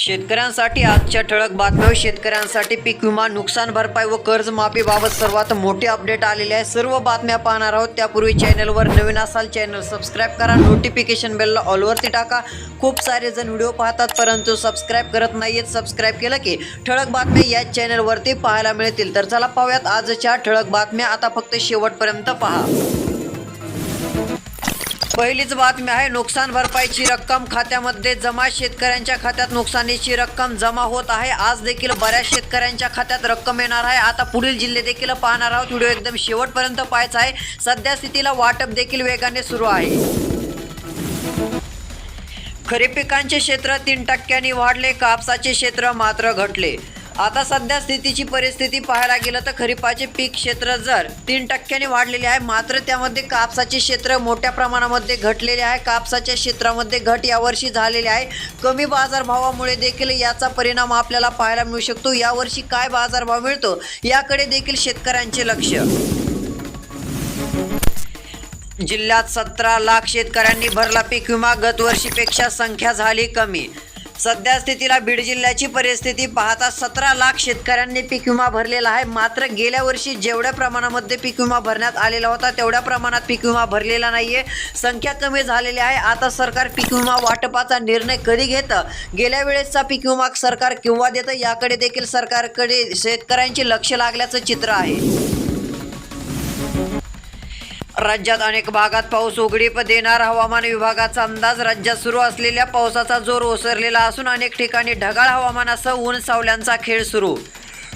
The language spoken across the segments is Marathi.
शेतकऱ्यांसाठी आजच्या ठळक बातम्या शेतकऱ्यांसाठी पीक विमा नुकसान भरपाई व कर्जमाफीबाबत सर्वात मोठी अपडेट आलेली आहे. सर्व बातम्या पाहणार आहोत. त्यापूर्वी चॅनलवर नवीन असाल चॅनल सबस्क्राईब करा. नोटिफिकेशन बेलला ऑलवरती टाका. खूप सारे जण व्हिडिओ पाहतात परंतु सबस्क्राईब करत नाहीत सबस्क्राईब केलं की ठळक बातम्या याच चॅनलवरती पाहायला मिळतील. तर चला पाहूयात आजच्या ठळक बातम्या. आता फक्त शेवटपर्यंत पहा. पहिलीच बातमी आहे नुकसान भरपाईची रक्कम खात्यामध्ये जमा शेतकऱ्यांच्या खात्यात नुकसानीची रक्कम जमा होत आहे. आज देखील बऱ्याच शेतकऱ्यांच्या खात्यात रक्कम येणार आहे. आता पुढील जिल्हे देखील पाहणार आहोत. व्हिडिओ एकदम शेवटपर्यंत पाहायचा आहे. सध्या स्थितीला वाटप देखील वेगाने सुरू आहे. खरीप पिकांचे क्षेत्र तीन टक्क्यांनी वाढले. कापसाचे क्षेत्र मात्र घटले. आता सध्या स्थितीची परिस्थिती पाहायला गेलं तर खरीपाचे पीक क्षेत्र जर तीन टक्क्यांनी वाढलेले आहे मात्र त्यामध्ये कापसाचे क्षेत्र मोठ्या प्रमाणामध्ये घटलेले आहे. कापसाच्या क्षेत्रामध्ये घट यावर्षी झालेले आहे. कमी बाजारभावामुळे देखील याचा परिणाम आपल्याला पाहायला मिळू शकतो. यावर्षी काय बाजारभाव मिळतो याकडे देखील शेतकऱ्यांचे लक्ष. जिल्ह्यात सतरा लाख शेतकऱ्यांनी भरला पीक विमा गतवर्षीपेक्षा संख्या झाली कमी. सध्या स्थितीला बीड जिल्ह्याची परिस्थिती पाहता सतरा लाख शेतकऱ्यांनी पीक विमा भरलेला आहे. मात्र गेल्या वर्षी जेवढ्या प्रमाणामध्ये पीक विमा भरण्यात आलेला होता तेवढ्या प्रमाणात पीक विमा भरलेला नाहीये. संख्या कमी झालेली आहे. आता सरकार पीक विमा वाटपाचा निर्णय कधी घेतं? गेल्या वेळेसचा पीक विमा सरकार केव्हा देतं? याकडे देखील सरकारकडे शेतकऱ्यांचे लक्ष लागल्याचं चित्र आहे. राज्यात अनेक भागात पाऊस उघडीप देणार हवामान विभागाचा अंदाज. राज्यात सुरू असलेल्या पावसाचा जोर ओसरलेला असून अनेक ठिकाणी ढगाळ हवामानासह ऊन सावल्यांचा खेळ सुरू.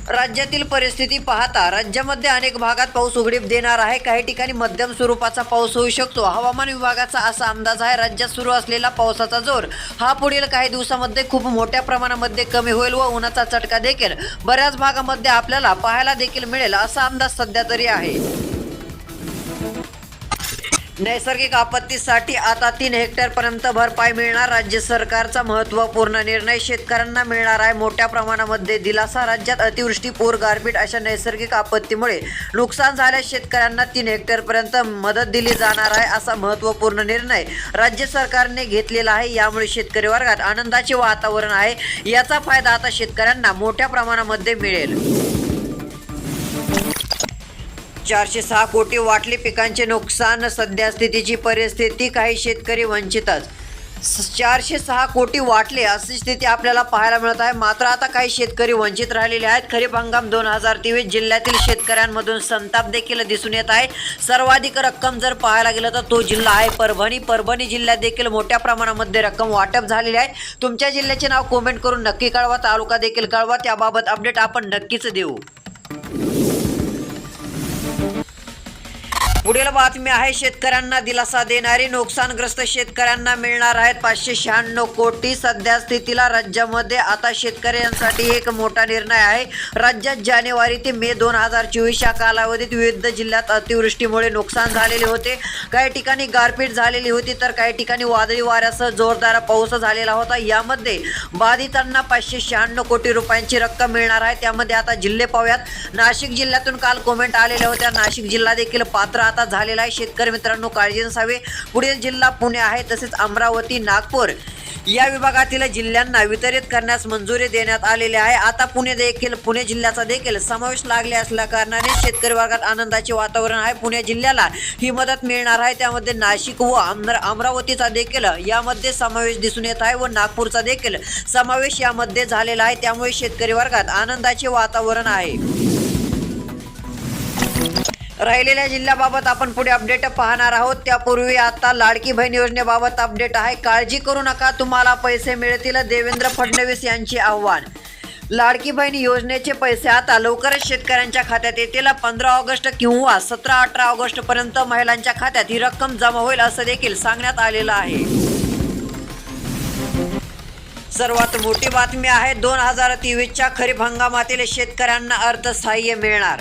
राज्यातील परिस्थिती पाहता राज्यामध्ये अनेक भागात पाऊस उघडीप देणार आहे. काही ठिकाणी मध्यम स्वरूपाचा पाऊस होऊ शकतो. हवामान विभागाचा असा अंदाज आहे. राज्यात सुरू असलेला पावसाचा जोर हा पुढील काही दिवसामध्ये खूप मोठ्या प्रमाणामध्ये कमी होईल व उन्हाचा चटका देखील बऱ्याच भागामध्ये आपल्याला पाहायला देखील मिळेल असा अंदाज सध्या तरी आहे. नैसर्गिक आपत्तीसाठी आता तीन हेक्टरपर्यंत भरपाई मिळणार. राज्य सरकारचा महत्त्वपूर्ण निर्णय शेतकऱ्यांना मिळणार आहे. मोठ्या प्रमाणामध्ये दिलासा राज्यात अतिवृष्टी पूर गारपीट अशा नैसर्गिक आपत्तीमुळे नुकसान झाल्यास शेतकऱ्यांना तीन हेक्टरपर्यंत मदत दिली जाणार आहे असा महत्त्वपूर्ण निर्णय राज्य सरकारने घेतलेला आहे. यामुळे शेतकरी वर्गात आनंदाचे वातावरण आहे. याचा फायदा आता शेतकऱ्यांना मोठ्या प्रमाणामध्ये मिळेल. चारशे सहा कोटी वाटले. पिकांचे नुकसान सध्या स्थितीची परिस्थिती काही शेतकरी वंचितच. चारशे सहा कोटी वाटले अशी स्थिती आपल्याला पाहायला मिळत आहे. मात्र आता काही शेतकरी वंचित राहिलेले आहेत. खरीप हंगाम दोन हजार तेवीस जिल्ह्यातील शेतकऱ्यांमधून संताप देखील दिसून येत आहे. सर्वाधिक रक्कम जर पाहायला गेलं तर तो जिल्हा आहे परभणी. परभणी जिल्ह्यात देखील मोठ्या प्रमाणामध्ये रक्कम वाटप झालेली आहे. तुमच्या जिल्ह्याचे नाव कमेंट करून नक्की कळवा. तालुका देखील कळवा. त्याबाबत अपडेट आपण नक्कीच देऊ. पुढील बातमी आहे शेतकऱ्यांना दिलासा देणारी नुकसानग्रस्त शेतकऱ्यांना मिळणार आहेत पाचशे शहाण्णव कोटी. सध्या स्थितीला राज्यामध्ये आता शेतकऱ्यांसाठी एक मोठा निर्णय आहे. राज्यात जानेवारी ते मे दोन हजार चोवीस या कालावधीत विविध जिल्ह्यात अतिवृष्टीमुळे नुकसान झालेले होते. काही ठिकाणी गारपीट झालेली होती तर काही ठिकाणी वादळी वाऱ्यासह जोरदार पाऊस झालेला होता. यामध्ये बाधितांना पाचशे शहाण्णव कोटी रुपयांची रक्कम मिळणार आहे. त्यामध्ये आता जिल्हे पाहूयात. नाशिक जिल्ह्यातून काल कोमेंट आलेल्या होत्या. नाशिक जिल्हा देखील पात्र आता झालेला आहे. शेतकरी मित्रांनो काळजी नसावे. पुढील जिल्हा पुणे आहे तसेच अमरावती नागपूर या विभागातील जिल्ह्यांना वितरित करण्यास मंजुरी देण्यात आलेली आहे. आता पुणे देखील पुणे जिल्ह्याचा देखील समावेश लागले असल्या कारणाने शेतकरी वर्गात आनंदाचे वातावरण आहे. पुणे जिल्ह्याला ही मदत मिळणार आहे. त्यामध्ये नाशिक व अमरावतीचा देखील यामध्ये समावेश दिसून येत आहे व नागपूरचा देखील समावेश यामध्ये झालेला आहे. त्यामुळे शेतकरी वर्गात आनंदाचे वातावरण आहे. राहिलेल्या जिल्ह्याबाबत आपण पुढे अपडेट पाहणार आहोत. त्यापूर्वी आता लाडकी बहीण योजनेबाबत अपडेट आहे. काळजी करू नका तुम्हाला पैसे मिळतील देवेंद्र फडणवीस यांचे आव्हान. लाडकी बहीण योजनेचे पैसे आता लवकरच शेतकऱ्यांच्या खात्यात येतील. पंधरा ऑगस्ट किंवा सतरा अठरा ऑगस्ट पर्यंत महिलांच्या खात्यात ही रक्कम जमा होईल असं देखील सांगण्यात आलेलं आहे. सर्वात मोठी बातमी आहे दोन हजार तेवीसच्या खरीप हंगामातील शेतकऱ्यांना अर्थसहाय्य मिळणार.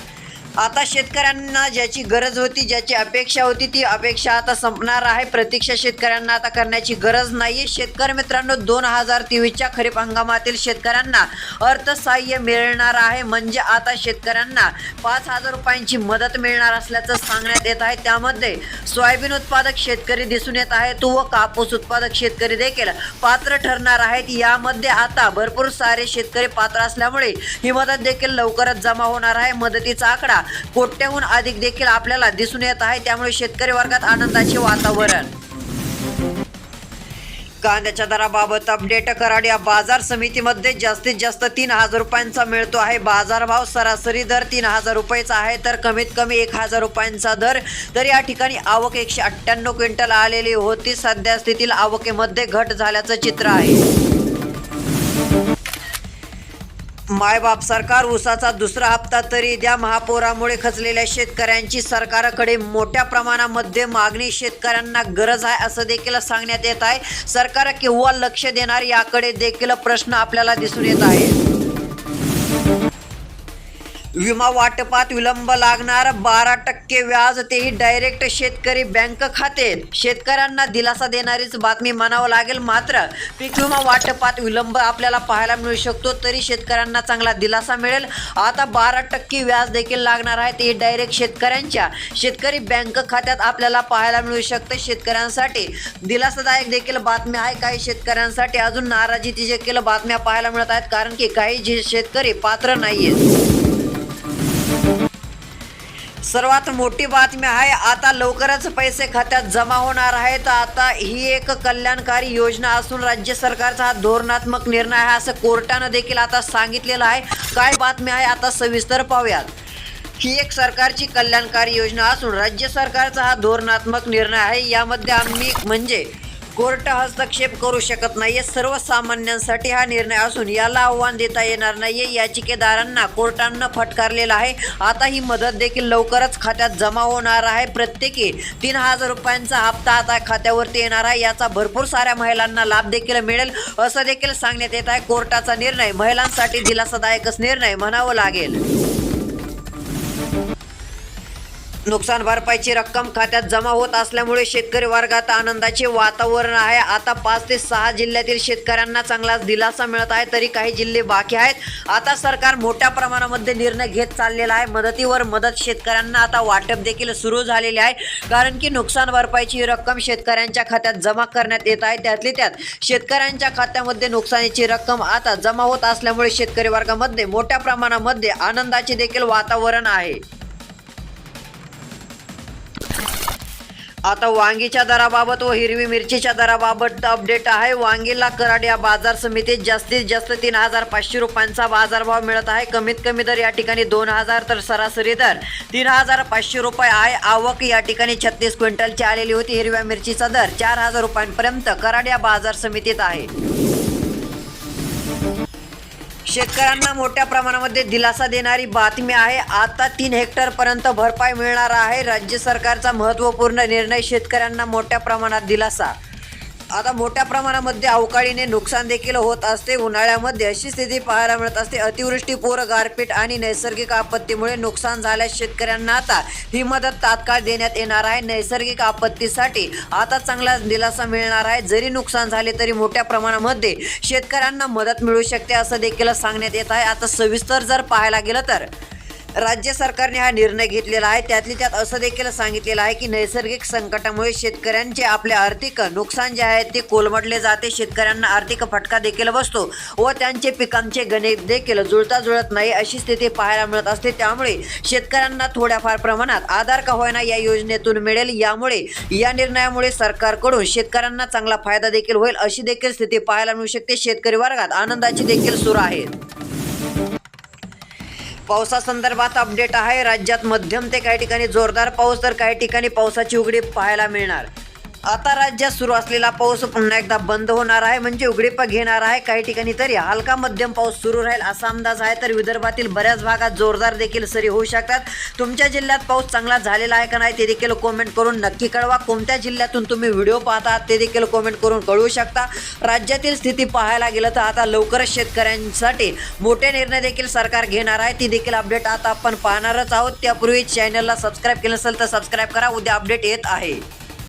आता शेतकऱ्यांना ज्याची गरज होती ज्याची अपेक्षा होती ती अपेक्षा आता संपणार आहे. प्रतीक्षा शेतकऱ्यांना आता करण्याची गरज नाही शेतकरी मित्रांनो दोन हजार तेवीसच्या खरीप हंगामातील शेतकऱ्यांना अर्थसहाय्य मिळणार आहे. म्हणजे आता शेतकऱ्यांना पाच हजार रुपयांची मदत मिळणार असल्याचं सांगण्यात येत आहे. त्यामध्ये सोयाबीन उत्पादक शेतकरी दिसून येत आहेत व कापूस उत्पादक शेतकरी देखील पात्र ठरणार आहेत. यामध्ये आता भरपूर सारे शेतकरी पात्र असल्यामुळे ही मदत देखील लवकरच जमा होणार आहे. मदतीचा आकडा कोट्याहून अधिक देखील आपल्याला दिसून येत आहे. त्यामुळे शेतकरी वर्गात आनंदाचे वातावरण. कांद्याच्या दराबाबत अपडेट कराड या बाजार समितीमध्ये जास्तीत जास्त तीन हजार रुपयांचा मिळतो आहे. बाजारभाव सरासरी दर तीन हजार रुपयाचा आहे. तर कमीत कमी एक हजार रुपयांचा दर. तर या ठिकाणी आवक एकशे अठ्ठ्याण्णव क्विंटल आलेली होती. सध्या स्थितीत आवकेमध्ये घट झाल्याचं चित्र आहे. मायबाप सरकार उसाचा दुसरा हप्ता तरी द्या. महापौरामुळे खचलेल्या शेतकऱ्यांची सरकारकडे मोठ्या प्रमाणामध्ये मागणी. शेतकऱ्यांना गरज आहे असं देखील सांगण्यात येत आहे. सरकार केव्हा लक्ष देणार याकडे देखील प्रश्न आपल्याला दिसून येत आहे विमा वाटपात विलंब लागणार. बारा टक्के व्याज तेही डायरेक्ट शेतकरी बँक खाते शेतकऱ्यांना दिलासा देणारीच बातमी म्हणावं लागेल मात्र पीक विमा वाटपात विलंब आपल्याला पाहायला मिळू शकतो तरी शेतकऱ्यांना चांगला दिलासा मिळेल. आता बारा टक्के व्याज देखील लागणार आहे तेही डायरेक्ट शेतकऱ्यांच्या. शेतकरी बँक खात्यात आपल्याला पाहायला मिळू शकतं. शेतकऱ्यांसाठी दिलासादायक देखील बातम्या आहे. काही शेतकऱ्यांसाठी अजून नाराजीची देखील बातम्या पाहायला मिळत आहेत कारण की काही जे शेतकरी पात्र नाही आहेत सर्वात मोठी बातमी आहे आता लवकरच पैसे खात्यात जमा होणार आहेत. आता ही एक कल्याणकारी योजना असून राज्य सरकारचा हा धोरणात्मक निर्णय आहे असं कोर्टानं देखील आता सांगितलेलं आहे. काय बातमी आहे आता सविस्तर पाहूयात. ही एक सरकारची कल्याणकारी योजना असून राज्य सरकारचा हा धोरणात्मक निर्णय आहे. यामध्ये आम्ही म्हणजे कोर्ट हस्तक्षेप करू शकत नाही सर्वसामान्यांसाठी हा निर्णय असून याला आव्हान देता येणार नाही याचिकेदारांना कोर्टानं फटकारलेला आहे. आता ही मदत देखील लवकरच खात्यात जमा होणार आहे. प्रत्येकी तीन हजार रुपयांचा हप्ता आता खात्यावरती येणार आहे. याचा भरपूर साऱ्या महिलांना लाभ देखील मिळेल असं देखील सांगण्यात येत आहे. कोर्टाचा निर्णय महिलांसाठी दिलासादायकच निर्णय म्हणावं लागेल. नुकसान भरपाईची रक्कम खात्यात जमा होत असल्यामुळे शेतकरी वर्गात आनंदाचे वातावरण आहे. आता पाच ते सहा जिल्ह्यातील शेतकऱ्यांना चांगलाच दिलासा मिळत आहे तरी काही जिल्हे बाकी आहेत. आता सरकार मोठ्या प्रमाणामध्ये निर्णय घेत चाललेला आहे. मदतीवर मदत शेतकऱ्यांना आता वाटप देखील सुरू झालेले आहे. कारण की नुकसान भरपाईची रक्कम शेतकऱ्यांच्या खात्यात जमा करण्यात येत आहे. त्यातली त्यात शेतकऱ्यांच्या खात्यामध्ये नुकसानीची रक्कम आता जमा होत असल्यामुळे शेतकरी वर्गामध्ये मोठ्या प्रमाणामध्ये आनंदाचे देखील वातावरण आहे. आता वांगीच्या दराबाबत व हिरवी मिरचीच्या दराबाबत अपडेट आहे. वांगीला कराड या बाजार समितीत जास्तीत जास्त तीन हजार पाचशे रुपयांचा बाजारभाव मिळत आहे. कमीत कमी दर या ठिकाणी दोन हजार तर सरासरी दर तीन हजार पाचशे रुपये आहे. आवक या ठिकाणी छत्तीस क्विंटलची आलेली होती. हिरव्या मिरचीचा दर चार हजार रुपयांपर्यंत कराड या बाजार समितीत आहे. शेतकऱ्यांना मोठ्या प्रमाणामध्ये दिलासा देणारी बातमी आहे. आता तीन हेक्टर पर्यंत भरपाई मिळणार आहे. राज्य सरकारचा महत्त्वपूर्ण निर्णय शेतकऱ्यांना मोठ्या प्रमाणात दिलासा आता मोठ्या प्रमाणामध्ये अवकाळीने नुकसान देखील होत असते. उन्हाळ्यामध्ये अशी स्थिती पाहायला मिळत असते. अतिवृष्टी पूर गारपीट आणि नैसर्गिक आपत्तीमुळे नुकसान झाल्यास शेतकऱ्यांना आता ही मदत तात्काळ देण्यात येणार आहे. नैसर्गिक आपत्तीसाठी आता चांगला दिलासा मिळणार आहे. जरी नुकसान झाले तरी मोठ्या प्रमाणामध्ये शेतकऱ्यांना मदत मिळू शकते असं देखील सांगण्यात येत आहे. आता सविस्तर जर पाहायला गेलं तर राज्य सरकारने हा निर्णय घेतलेला आहे. त्यातली त्यात असं देखील सांगितलेलं आहे की नैसर्गिक संकटामुळे शेतकऱ्यांचे आपले आर्थिक नुकसान जे आहे ते कोलमडले जाते. शेतकऱ्यांना आर्थिक फटका देखील बसतो व त्यांचे पिकांचे गणित देखील जुळता जुळत नाही अशी स्थिती पाहायला मिळत असते. त्यामुळे शेतकऱ्यांना थोड्याफार प्रमाणात आधार का होईना या योजनेतून मिळेल. यामुळे या निर्णयामुळे सरकारकडून शेतकऱ्यांना चांगला फायदा देखील होईल अशी देखील स्थिती पाहायला मिळू शकते. शेतकरी वर्गात आनंदाची देखील सुरू आहे. पावसासंदर्भात अपडेट आहे राज्यात मध्यम ते काही ठिकाणी जोरदार पाऊस तर काही ठिकाणी पावसाची उघडी पाहायला मिळणार. आता राज्यात सुरू असलेला पाऊस पुन्हा एकदा बंद होणार आहे. म्हणजे उघडीप घेणार आहे. काही ठिकाणी तरी हलका मध्यम पाऊस सुरू राहील असा अंदाज आहे. तर विदर्भातील बऱ्याच भागात जोरदार देखील सरी होऊ शकतात. तुमच्या जिल्ह्यात पाऊस चांगला झालेला आहे का नाही ते देखील कॉमेंट करून नक्की कळवा. कोणत्या जिल्ह्यातून तुम्ही व्हिडिओ पाहता ते देखील कॉमेंट करून कळवू शकता. राज्यातील स्थिती पाहायला गेलं तर आता लवकरच शेतकऱ्यांसाठी मोठे निर्णय देखील सरकार घेणार आहे. ती देखील अपडेट आता आपण पाहणारच आहोत. त्यापूर्वी चॅनलला सबस्क्राईब केलं असेल तर सबस्क्राईब करा. उद्या अपडेट येत आहे.